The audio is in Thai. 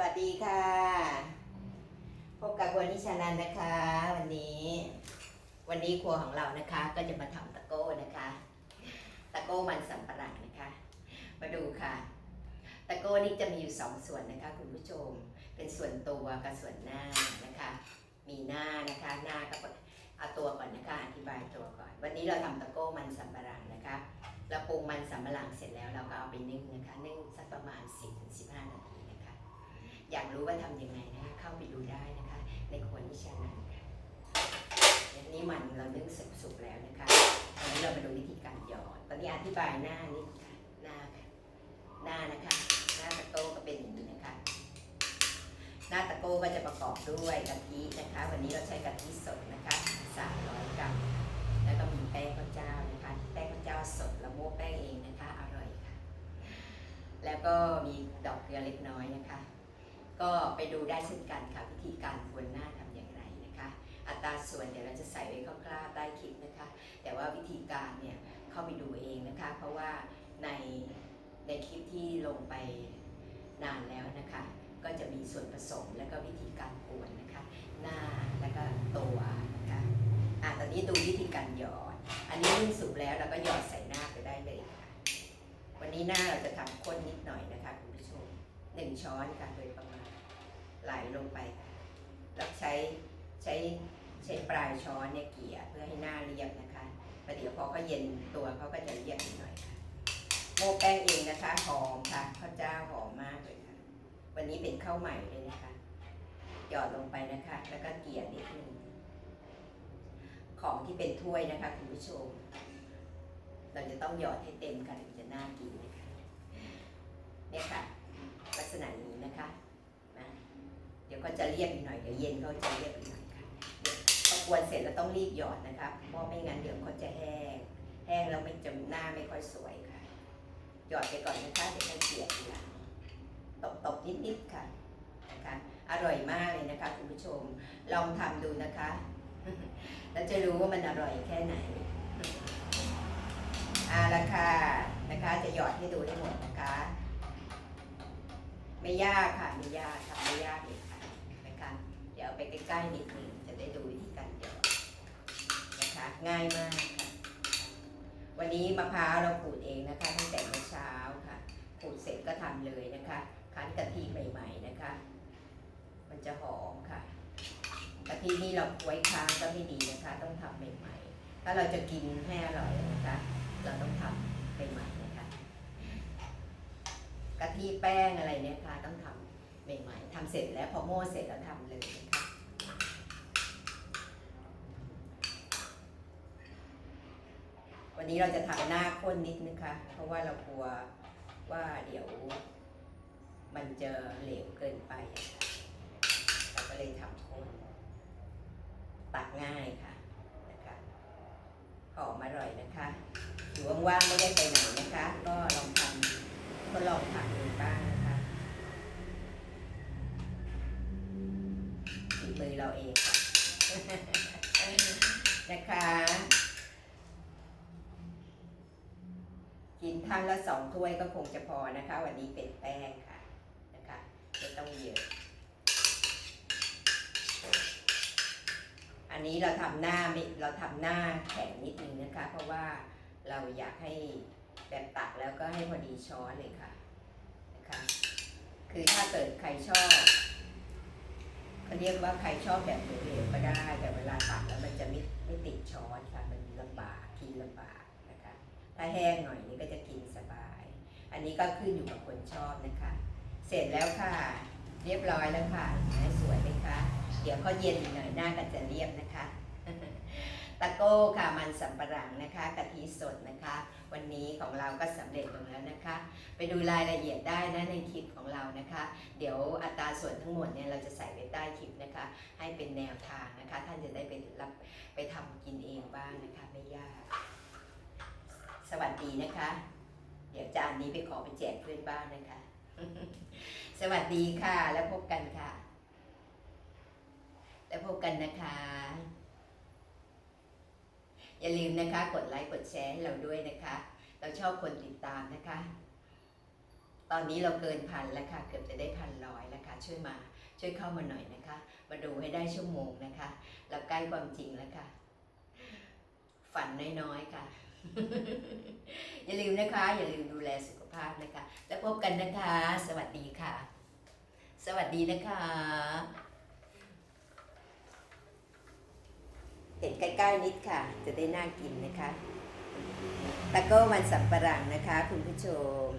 วัสดีค่ะ พบกับครัวนิชานันนะคะ วันนี้ วันนี้ครัวของเรานะคะ ก็จะมาทำตะโก้นะคะ ตะโก้มันสำปะหลังนะคะ มาดูค่ะ ตะโก้นี่จะมีอยู่สองส่วนนะคะ คุณผู้ชม เป็นส่วนตัวกับส่วนหน้านะคะ มีหน้านะคะ หน้าก็เอาตัวก่อนนะคะ อธิบายตัวก่อน วันนี้เราทำตะโก้มันสำปะหลังนะคะ เราปรุงมันสำปะหลังเสร็จแล้วเราก็เอาไปนึ่งนะคะ นึ่งสักประมาณ10-15นาทีนะคะ อยากรู้ว่าทำยังไงนะคะเข้าไปดูได้นะคะ ในครัวนิชานันค่ะอันนี้มันเรานึ่งสุกๆแล้วนะคะตอนนี้เรามาดูวิธีการหยอดตอนนี้อธิบายหน้านิดค่ะหน้าค่ะหน้านะคะหน้าตะโก้ก็เป็นอย่างนี้นะคะ หน้าตะโก้ก็จะประกอบด้วยกะทินะคะ วันนี้เราใช้กะทิสดนะคะ300กรัมแล้วก็มีแป้งข้าวเจ้านะคะ แป้งข้าวเจ้าสดแล้วโม้แป้งเองนะคะ อร่อยค่ะ แล้วก็มีดอกเกลือเล็กน้อยนะคะ ก็ไปดูได้เช่นกันค่ะวิธีการกวนหน้าทำอย่างไรนะคะ อัตราส่วนเดี๋ยวเราจะใส่ไว้คร่าวๆใต้คลิปนะคะ แต่ว่าวิธีการเนี่ยเข้าไปดูเองนะคะ เพราะว่าในในคลิปที่ลงไปนานแล้วนะคะ ก็จะมีส่วนผสมแล้วก็วิธีการกวนนะคะ หน้าแล้วก็ตัวนะคะอะตอนนี้ดูวิธีการหยอด อันนี้นึ่งสุกแล้วเราก็หยอดใส่หน้าไปได้เลยค่ะวันนี้หน้าเราจะทำข้นนิดหน่อยนะคะคุณผู้ชม หนึ่งช้อนค่ะโดยประมาณไหลลงไปค่ะแล้วใช้ใช้ใช้ปลายช้อนเนี่ยเกี่ยเพื่อให้หน้าเรียบนะคะประเดี๋ยวพอเขาเย็นตัวเขาก็จะเรียบหน่อยค่ะโม่แป้งเองนะคะหอมค่ะข้าวเจ้าหอมมากเลยค่ะ วันนี้เป็นข้าวใหม่เลยนะคะหยอดลงไปนะคะ แล้วก็เกี่ยนิดนึงของที่เป็นถ้วยนะคะคุณผู้ชม เราจะต้องหยอดให้เต็มค่ะถึงจะน่ากินนะคะเนี่ยค่ะ ษณะนี้นะคะนะเดี๋ยวก็จะเรียบอีกหน่อยเดี๋ยวเย็นเขาจะเรียบอีกหน่อยค่ะเดี๋ยวพอกวนเสร็จเราต้องรีบหยอดนะคะเพราะไม่งั้นเดี๋ยวเขาจะแห้ง แห้งแล้วไม่จะหน้าไม่ค่อยสวยค่ะ หยอดไปก่อนนะคะเดี๋ยวให้เกลี่ยทีหลังตบตบๆนิดๆค่ะนะคะอร่อยมากเลยนะคะคุณผู้ชมลองทำดูนะคะ แล้วจะรู้ว่ามันอร่อยแค่ไหนอาละค่ะนะคะจะหยอดให้ดูได้หมดนะคะ ไม่ยากค่ะไม่ยากทำไม่ยากเลยค่ะนะคะเดี๋ยวไปใกล้ๆนิดนึงจะได้ดูวิธีการหยอดนะคะง่ายมากค่ะวันนี้มะพร้าวเราขูดเองนะคะตั้งแต่เมื่อเช้าค่ะขูดเสร็จก็ทำเลยนะคะคั้นกะทิใหม่ ๆนะคะ มันจะหอมค่ะกะทินี่เราไว้ค้างก็ไม่ดีนะคะ ต้องทำใหม่ๆถ้าเราจะกินให้อร่อยนะคะ เราต้องทำใหม่ๆนะคะ กะทิแป้งอะไรเนี่ยค่ะต้องทำใหม่ๆทำเสร็จแล้วพอโม่เสร็จแล้วทำเลยนะคะวันนี้เราจะทำหน้าข้นนิดนะคะ เพราะว่าเรากลัวว่าเดี๋ยวมันจะเหลวเกินไป เราก็เลยทำข้นตักง่ายค่ะนะคะหอมอร่อยนะคะอยู่ว่างๆไม่ได้ไปไหนนะคะ ก็ลอง ทำก็ลองทำดูบ้างนะคะฝีมือเราเองค่ะนะคะ กินท่านละสองถ้วยก็คงจะพอนะคะ วันนี้เป็นแป้งค่ะนะคะไม่ต้องเยอะ อันนี้เราทำหน้าไม่เราทำหน้าแข็งนิดนึงนะคะ เพราะว่าเราอยากให้ แบบตักแล้วก็ให้พอดีช้อนเลยค่ะนะคะ คือถ้าเกิดใครชอบเขาเรียกว่าใครชอบแบบเหลวๆก็ได้ แต่เวลาตักแล้วมันจะไม่ไม่ติดช้อนค่ะ มันลำบากกินลำบากนะคะ ถ้าแห้งหน่อยนี่ก็จะกินสบาย อันนี้ก็ขึ้นอยู่กับคนชอบนะคะ เสร็จแล้วค่ะ เรียบร้อยแล้วค่ะสวยไหมคะ เดี๋ยวก็เย็นหน่อยหน้าก็จะเรียบนะคะ ตะโก้ค่ะมันสำปะหลังนะคะกะทิสดนะคะ วันนี้ของเราก็สำเร็จลงแล้วนะคะ ไปดูรายละเอียดได้นะในคลิปของเรานะคะ เดี๋ยวอัตราส่วนทั้งหมดเนี่ยเราจะใส่ไว้ใต้คลิปนะคะ ให้เป็นแนวทางนะคะ ท่านจะได้ไปรับไปทำกินเองบ้างนะคะไม่ยาก สวัสดีนะคะ เดี๋ยวจานนี้ไปขอไปแจกเพื่อนบ้านนะคะ สวัสดีค่ะแล้วพบกันค่ะ แล้วพบกันนะคะ อย่าลืมนะคะ กดไลค์กดแชร์ให้เราด้วยนะคะ เราชอบคนติดตามนะคะ ตอนนี้เราเกินพันแล้วค่ะเกือบจะได้พันร้อยแล้วค่ะช่วยมา ช่วยเข้ามาหน่อยนะคะ มาดูให้ได้ชั่วโมงนะคะ เราใกล้ความจริงแล้วค่ะ ฝันน้อยๆค่ะ อย่าลืมนะคะ อย่าลืมดูแลสุขภาพนะคะ แล้วพบกันนะคะ สวัสดีค่ะ สวัสดีนะคะ เห็นใกล้ๆนิดค่ะ จะได้น่ากินนะคะตะโก้มันสับปะหลังนะคะ คุณผู้ชม